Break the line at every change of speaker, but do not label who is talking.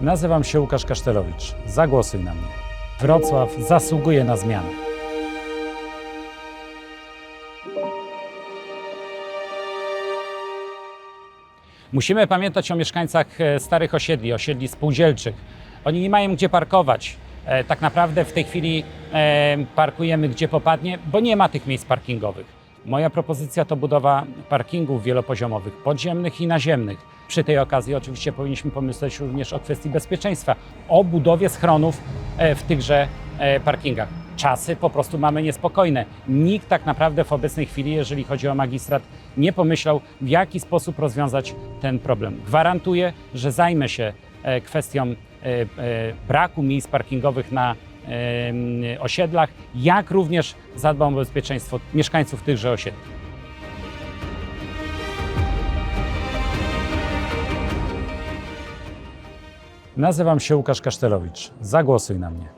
Nazywam się Łukasz Kasztelowicz. Zagłosuj na mnie. Wrocław zasługuje na zmianę. Musimy pamiętać o mieszkańcach e, starych osiedli, osiedli spółdzielczych. Oni nie mają gdzie parkować. E, Tak naprawdę w tej chwili e, parkujemy gdzie popadnie, bo nie ma tych miejsc parkingowych. Moja propozycja to budowa parkingów wielopoziomowych, podziemnych i naziemnych. Przy tej okazji oczywiście powinniśmy pomyśleć również o kwestii bezpieczeństwa, o budowie schronów e, w tychże e, parkingach. Czasy po prostu mamy niespokojne. Nikt tak naprawdę w obecnej chwili, jeżeli chodzi o magistrat, nie pomyślał, w jaki sposób rozwiązać ten problem. Gwarantuję, że zajmę się e, kwestią braku miejsc parkingowych na osiedlach, jak również zadbam o bezpieczeństwo mieszkańców tychże osiedli. Nazywam się Łukasz Kasztelowicz. Zagłosuj na mnie.